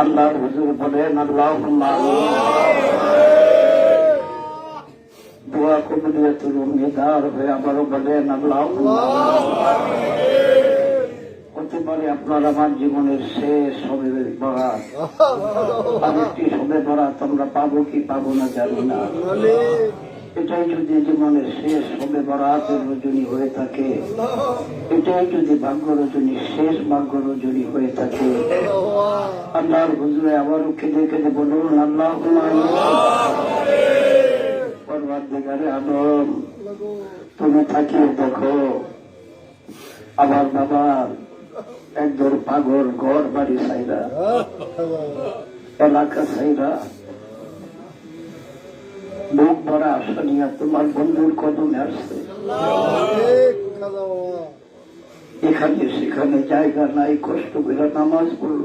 আল্লাহর হুজুর বলেন আল্লাহ। দোয়া কবিরিয়াতুল উম্মিদার হয়ে আবারও বলেন আল্লাহ। হতে পারে আপনার আমার জীবনের শেষ হবে বরাত। আরেকটি হবে বরাত, আমরা পাবো কি পাবো না জানি না। এটাই যদি জীবনের শেষ হবে বরাতের রজনী হয়ে থাকে। এটাই যদি ভাগ্য রজনী, শেষ ভাগ্য রজনী হয়ে থাকে। আল্লাহর হুজুরে আবারও কেঁদে কেঁদে বলুন, আল্লাহ তুমি থাকিয়ে দেখো, আমার বাবা একজন পাগল ঘর বাড়ি সাইরা এলাকা সাইরা বুক ভরা আশা নিয়ে তোমার বন্ধুর কদমে আসছে। এখানে সেখানে জায়গা নাই, কষ্ট করে নামাজ পড়ল।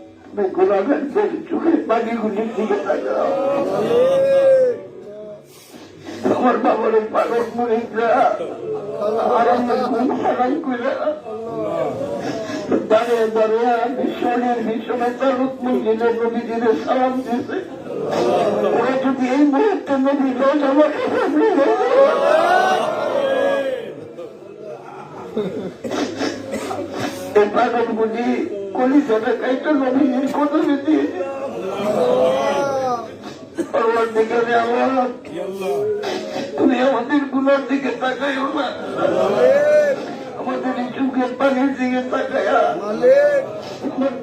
গোলাঘাটের চোখের পানিগুলির দিকে তাকাও আমার বাবার এই পাগল মরিদরা আর আমার ঘুম হারাই করে দাঁড়িয়ে দাঁড়িয়ে বিশ্বনের বিশ্বনে তালুক মসজিদের নবীজির সালাম দিয়েছে ওরা যদি এই মুহূর্তে নবী রোজ আমাকে এই পাগল বুঝি কদমে দিয়েছে আল্লাহর দিকে আমার। তুমি আমাদের গুণার দিকে তাকাইও না। আমাদের চোখের পানির দিকে তাকায়া।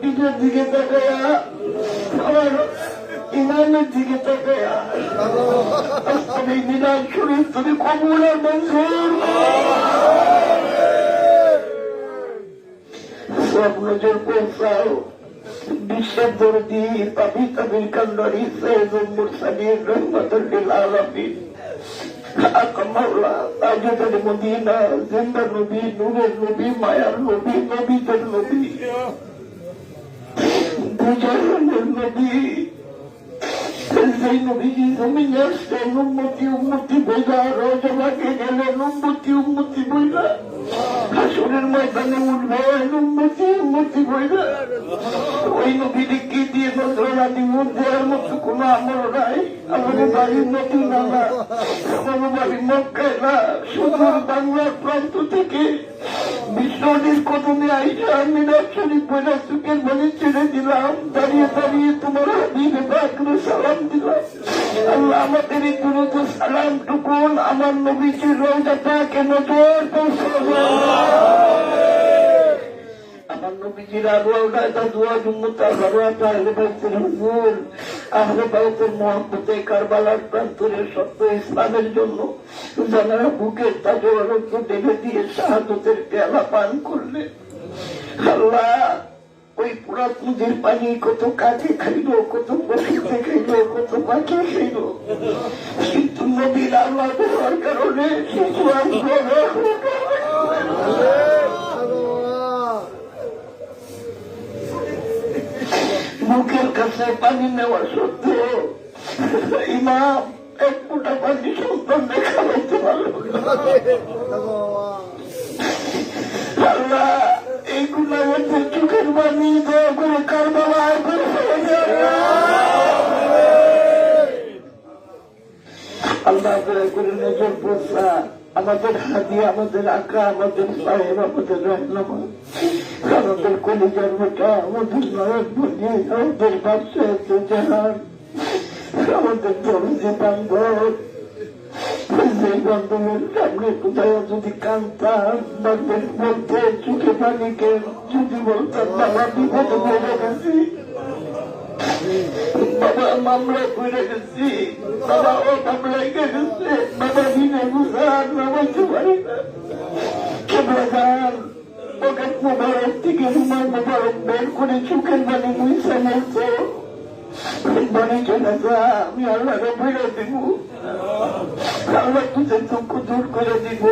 পিঠের দিকে তাকায়া। আমার ইমানের দিকে তাকায়া। আমি মিলাদ শরীর তুমি কবুল আর মঞ্জুর। সব নজর পৌঁছাও বিশ্বের দরদি পাবি তাবিল কান্দারি তাজুদের মদিনা জিন্দা নবী নূরের নবী মায়ার নবী নবী সেই নবীজি জমিন আসছেন উন্মতি উন্মতি বইলা রজমাকে গেলেন উন্মতি উন্মতি বইলা হাসুরের ময়দানে উঠবেন উন্মতি উন্মতি বইলা ওই নবীকে কি দিয়ে নজরা দিব দেওয়ার মতো কোনো আমল নাই আমাদের বাড়ির নতুন নালা আমার না সুদূর বাংলার প্রান্ত থেকে বিশ্বনির প্রথমে আইসা, আমি শরীফ বইলা চোখের বলে ছেড়ে দিলাম। দাঁড়িয়ে দাঁড়িয়ে তোমার হাবিবে বাকরে সালাম দিলাম। আল্লাহ আমাদের এই দ্রুত সালাম টুকুন, আমার নবীজির রোজাটাকে নজর পৌঁছাবো ইসলামের জন্য যারা বুকের ঢেলে দিয়ে শাহাদতের পান করলে আল্লাহ ওই পানি কত কাজে খাইলো কত পশুতে খাইলো কত পাখি খাইলো কিন্তু নদীর আল্লাহ দেওয়ার কারণে শিশু মুখের কাছে পানি নেওয়া সত্ত্বেও ইমাম এক ফুটা পানি সন্তান দেখা হইতে পারল এই গুণাগত চোখের পানি দয়া করে করে দে আল্লাহ করে করে নজর পড়ছা আমাদের হাতি আমাদের আঁকা আমাদের সাহেব আমাদের রহনামা আমাদের কলিজার মোটা আমাদের নয়ন ভঙ্গি আমাদের বাদশাহ জাহান আমাদের দরজি বান্ধব সেই বান্ধবের সামনে কোথায় যদি কান্তাম বান্ধব বলতে চোখে পানিকে যদি বলতাম, বাবা, বিপদে পড়ে গেছি। বাবা মামলা করে গেছি। বাবা, ও মামলায় গেছে। বাবা দিনে বুঝার নামাইতে পারি না করে চোখের পানি মুইসা বলতো বাড়ি চলে যা আমি আল্লাহরে বইরে দিব আল্লাহ তুদের দুঃখ দূর করে দিব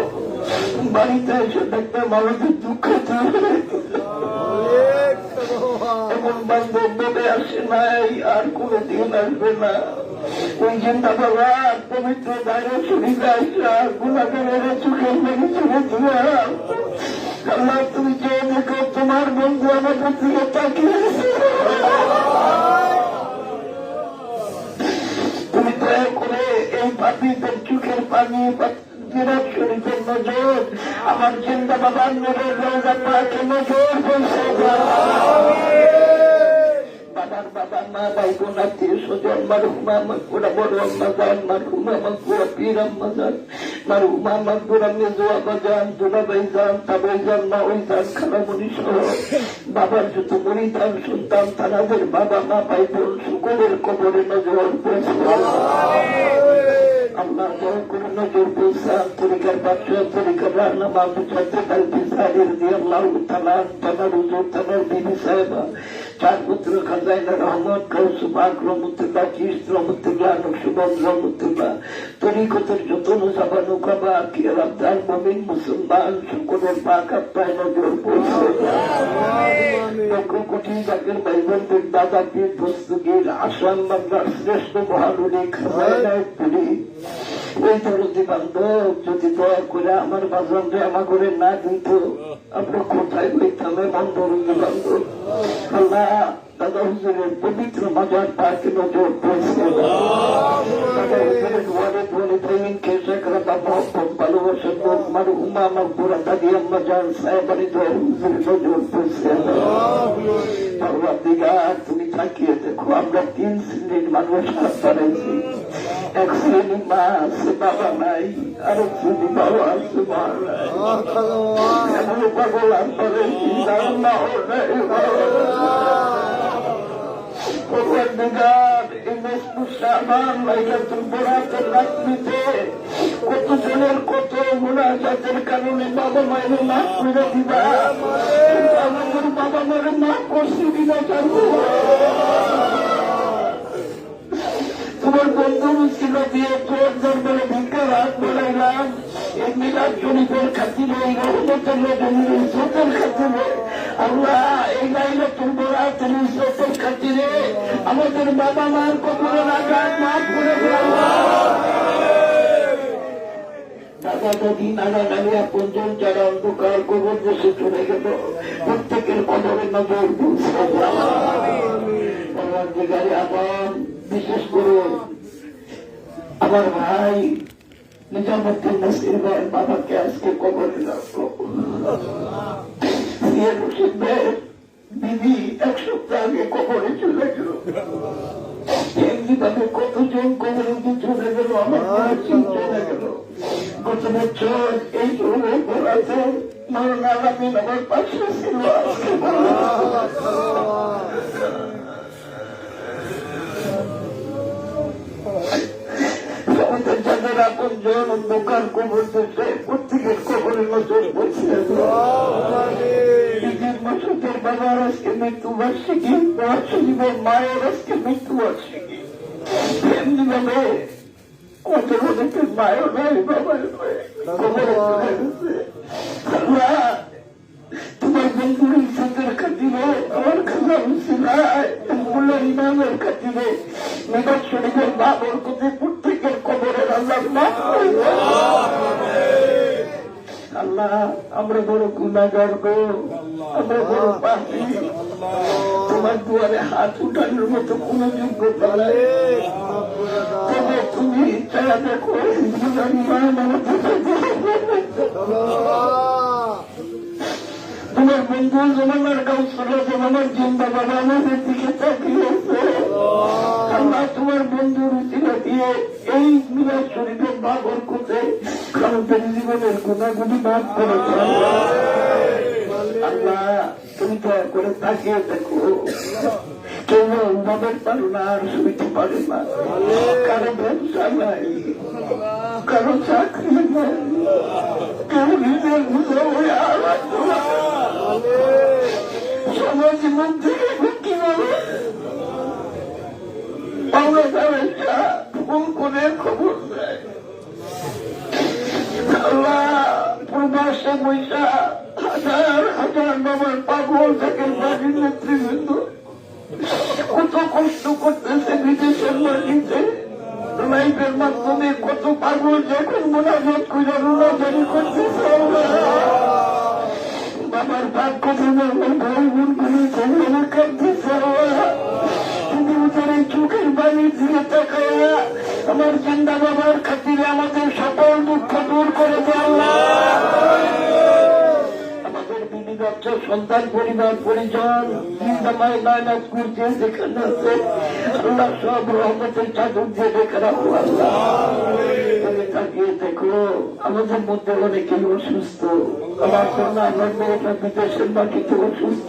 বাড়িতে এসে দেখতে মানুষের দুঃখ দূর হয়ে গেছে। এমন বান্ধব আসে নাই আর কোনো দিন আসবে না ওই চিন্তা বাবা পবিত্র বাইরে শরীরে আসলা গুণাগারের চোখের মেরে চলে দিয়া আল্লাহ তুমি যে দেখো তোমার বন্ধু আমাদের দিকে তাকিয়ে আছে। তুমি দয়া করে এই পাপিদের চোখের পানি নজর, আমার চিন্তা বাবার নজর রোজা পাকে নজর বলছে বাবার বাবা মা ভাই বোন আত্মীয় স্বজন মারুমা মাকুরা বড় আম্মা যান মারুমা মাকুরা পীর আম্মা যান মারুমা মাকুরা মেজো আব্বা যান দুলাভাই যান তাবাই যান মা ওই যান খালামণি সহ বাবার যত মরিদান সন্তান তারাদের বাবা মা ভাই বোন সকলের কবরে নজর পড়ছে আল্লাহ দয়া করে নজর পৌঁছান তরিকার বাচ্চা তরিকার রান্না মা বুঝাতে কালকে সাহের দিয়ে আল্লাহ তালা তানার হুজুর তানার বিবি সাহেবা পুত্র খাজাইনা রহমত কৌসুবাক রহমতুল্লাহ চিস রহমতুল্লাহ নকশুবন রহমতুল্লাহ তরিকতের যত মুসাফা নৌকাবা কিয়ার আব্দাল মমিন মুসলমান সকলের পাক আপনায় নজর লক্ষ কোটি জাতির ভাইবোনদের দাদা পীর দস্তগীর আসাম বাংলার শ্রেষ্ঠ মহানুরি খাজাইনায় পুরী ওই দরদি বান্ধব যদি দয়া করে আমার বাজারে আমার করে না দিত, আমরা কোথায় বইতাম এমন দরদি বান্ধব আল্লাহ, দাদা হুজুরের পবিত্র মাজার পাকে নজর পড়ছে। দাদা হুজুরের ওয়ারে ধরে প্রেমিন খেসে করা মহব্বত, ভালোবাসা লোক মারু, উমা আমার পুরা দাদি তুমি তাকিয়ে দেখো, আমরা তিন শ্রেণির মানুষ হাত বাড়াইছি। এক শ্রেণি মা আছে বাবা নাই আরেক শ্রেণি বাবা আছে মা নাই পাগল আর বাড়াইছি যার না কত জনের কত মুনাজাতের কারণে বাবা মায়ের মাফ করে দিবা আমাদের বাবা মায়ের মাফ করছি দিবা জানো তোমার বন্ধু ছিল দিয়ে তোর দরবারে ভিক্ষার হাত বাড়াইলাম এই রহমতের এই ইজ্জতের খাতিরে আমাদের বাবা মার দিলাম দাদা দাদি নানা যারা অন্ধকার কবর বসে চলে গেল প্রত্যেকের কবরে নজর দিয়েছে পরবর্তীকালে আমার বিশেষ করে আমার ভাই নিজামুদ্দিন নাসির ভাই বাবাকে আজকে কবরে রাখল সিয়া রশিদ ভাই দিদি এক সপ্তাহ আগে কবরে চলে গেল। কতজন কবরে চলে গেল, আমার চলে গেল। গত বছর এই পড়াতে মারণ আলামিন আমার পাশে ছিল। আজকে আমাদের যাদের আপন জন অন্ধকার কবর দিচ্ছে প্রত্যেকের কবরে নজর বলছে ঈদের মাসুদের বাবার আজকে মৃত্যু বার্ষিকী মহাসচিবের মায়ের আজকে মৃত্যু বার্ষিকী এমনি ভাবে আমাদের অনেকের মায়ের নাই বাবার নাই কবরে চলে গেছে আল্লাহ তোমার বন্ধুর ইজ্জতের খাতিরে আমার খাজা হুসিনায় মোল্লার ইমামের খাতিরে মেঘার শরীফের মা বরকতে প্রত্যেকের কবরের আল্লাহ আমরা বড় গুণাগার গো আমরা বড় পাপি তোমার দুয়ারে হাত উঠানোর মতো কোন যোগ্যতা নাই তবে তুমি চায়া দেখো তোমার বন্ধু জমানার কাউন্সিল জমানার জিন্দা বাবা আমাদের দিকে তোমার বন্ধু রুচিরা দিয়ে এই মিলাদ শরীফের বাবর করতে কারণের জীবনের গুণাগুলি মাফ করেছে আল্লাহ, তুমি দয়া করে তাকিয়ে দেখো। কেউ উমাদের পারো না আর সমাজ থেকে কীভাবে দৌড়ে করে খবর দেয়। আল্লাহ, প্রবাসে বৈশা হাজার হাজার বাবার পাগল থেকে বাড়ির নেতৃবৃন্দ কত কষ্ট করতেছে বিদেশের মাটিতে। লাইফের মাধ্যমে কত পাগল যখন মোনাজত করে রোনাজারি করতেছে বাবার ভাগ্য দিনে ভাই বোন গুলি ঝগড়া উদারে বাণী দিয়ে তাকাইয়া আমার জিন্দা বাবার খাতিরে আমাদের সকল দুঃখ দূর করে সন্তান, পরিবার, পরিজন তাকিয়ে আমাদের মধ্যে অনেকেই অসুস্থ। আমার জন্য আমার মেয়েটা বিদেশের অসুস্থ।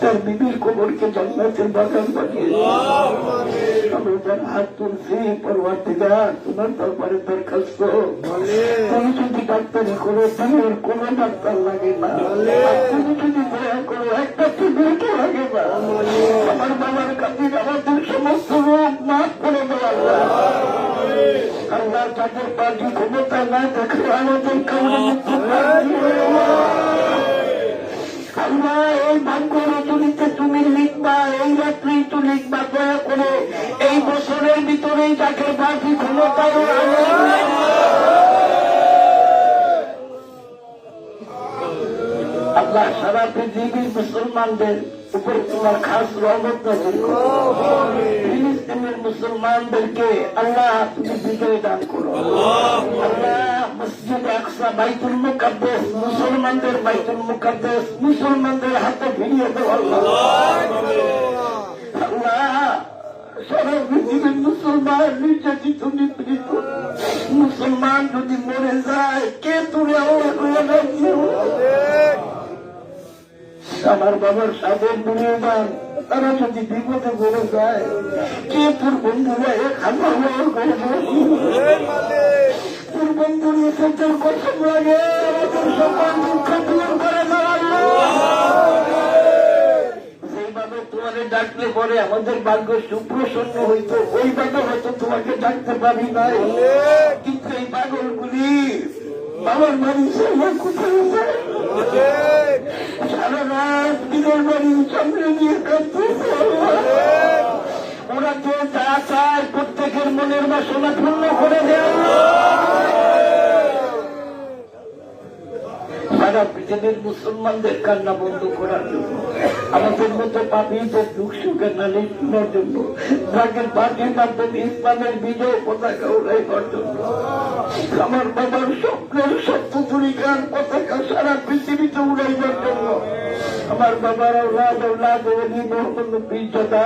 তার বিবির কোমরকে জান্নাতের বাগান বানিয়ে আমরা তার হাত তুলছি পরবর্তীরা তোমার দরবারে দরখাস্ত তুমি যদি ডাক্তারি করো তোমার কোনো ডাক্তার লাগে না আর তুমি যদি দয়া করো একটা টিকিটও লাগে না আমার বাবার কাছে আমাদের সমস্ত রোগ মাফ করে দেওয়া আল্লাহ তাদের পার্টি ক্ষমতা না দেখে আমাদের কারণে মৃত্যু আল্লাহ এই ভাগ্য রচনীতে তুমি লিখবা এই রাত্রি তো লিখবা, দয়া করে। এই বছরের ভিতরেই যাকে পার্টি ক্ষমতায় আল্লাহ সারা পৃথিবীর মুসলমানদের উপরে তোমার খাস রহমত নাজিল। ফিলিস্তিনের মুসলমানদেরকে আল্লাহ তুমি বিজয় দান করো। আল্লাহ মসজিদ আকসা বাইতুল মুকাদ্দাস, মুসলমানদের বাইতুল মুকাদ্দাস, মুসলমানদের হাতে ফিরিয়ে দাও আল্লাহ। সারা পৃথিবীর মুসলমান নির্যাতিত, নিপীড়িত। মুসলমান যদি মরে যায়, কে তুলে আমার বাবার সাদের পরিমাণ তারা যদি বিপদে পড়ে যায়, কে তোর বন্ধুরা এ খাবার করে বন্ধুর তোর কসম লাগে, আমাদের সকল দুঃখ দূর করে ডাকলে পরে, আমাদের ভাগ্য সুপ্রসন্ন হইতো ওইভাবে হয়তো তোমাকে ডাকতে পারি নাই। কিন্তু বাবার বাড়ি সেবা কোথায় সারা রাত দিনের বাড়ি সামনে নিয়ে কাঁদতেছে। ওরা যে যা চায় প্রত্যেকের মনের বাসনা পূর্ণ করে দেয় পৃথিবীর মুসলমানদের কান্না বন্ধ করার জন্য, আমাদের মতো পাপীদের দুঃখ সুখের নালী শোনার জন্য ভাগ্যের পার্টির মাধ্যমে ইসলামের বিজয় পতাকা উড়াইবার জন্য, আমার বাবার স্বপ্নের সত্য তুলিকার পতাকা সারা পৃথিবীতে উড়াইবার জন্য। আমার বাবার আওলাদ আওলাদ ওলি মোহাম্মদ নবীর দাদা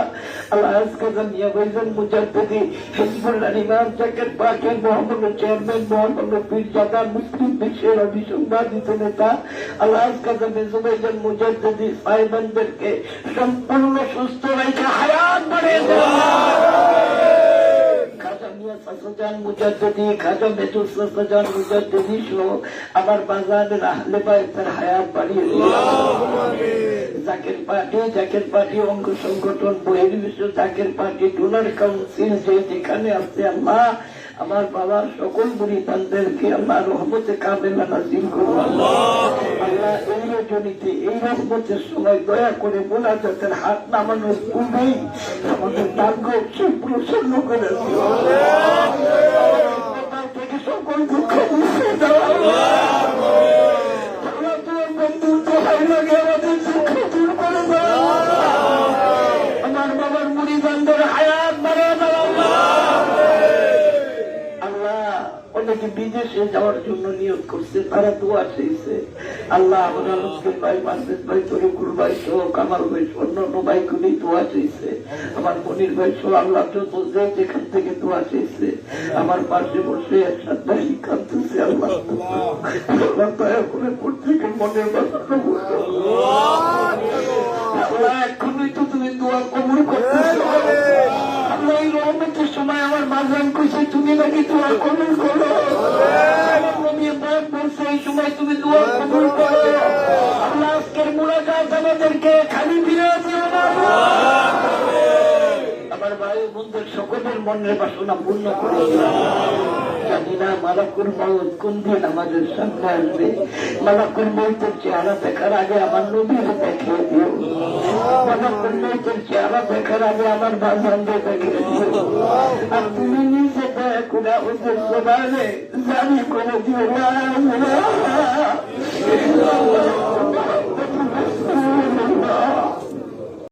আল্লাহ আজকে জানিয়া মুজাদ্দিদি হিজবুল্লাহ ইমাম জাকের পাকের মোহাম্মদ চেয়ারম্যান, মোহাম্মদ নবীর দাদা মুসলিম বিশ্বের অভিসংবাদিত নেতা, আল্লাহ আজকে জানি মুজাদ্দিদি সাহেবানদেরকে সম্পূর্ণ সুস্থ রাখে হায়াত বাড়িয়ে দেওয়া সাসাজান মুজাদ্দিদি খাজা মেতুল সাসাজান মুজাদ্দিদি সহ আমার বাজারের আহলে বাইতের হায়াত বাড়িয়ে জাকের পার্টি জাকের পার্টি অঙ্গ সংগঠন বহির্বিশ্ব জাকের পার্টি ডোনার কাউন্সিল যে যেখানে আছে আল্লাহ আমার বাবার সকল বুড়িদানদেরকে আল্লাহ রহমতে কামেলা নাজিল করুন আল্লাহ এই রজনীতে এই রহমতের সময় দয়া করে মোনাজাতের হাত নামানোর পূর্বেই আমাদের ভাগ্য প্রসন্ন করে সকল দুঃখ মুছে দাও বিদেশে যাওয়ার জন্য নিয়োগ করছে তারা দোয়া চেয়েছে আল্লাহ আমরা ভাই মানবেশ ভাই তরিকুল ভাই সহ কামাল ভাই অন্যান্য ভাইগুলি দোয়া চেয়েছে আমার মনির ভাই সহ আল্লাহ যত যে যেখান থেকে দোয়া চেয়েছে আমার পাশে বসে একসাথ ভাই কাঁদতেছে আল্লাহ আল্লাহ দয়া করে প্রত্যেকের মনের বুঝো আল্লাহ। এখনই তো তুমি দোয়া কবুল করতেছো আল্লাহ সময় আমার মাঝরান কইছে তুমি নাকি দোয়া কবুল করো এই সময় তুমি দোয়া কবুল করো আজকের মুলাকাত আমাদেরকে খালি ফিরে দিও না আমার ভাই বন্ধুর সকলের মনের বাসনা পূর্ণ করে। জানি না মালাকুর মৌত কোন দিন আমাদের সামনে আসবে মালাকুর মৌতের চেহারা দেখার আগে আমার নবীর দেখিয়ে দিও। মালাকুর মৌতের চেহারা দেখার আগে আমার বাজানকে দেখিয়ে দিও। আর তুমি নিজে দয়া ওদের সবাই জানি করে দিও না।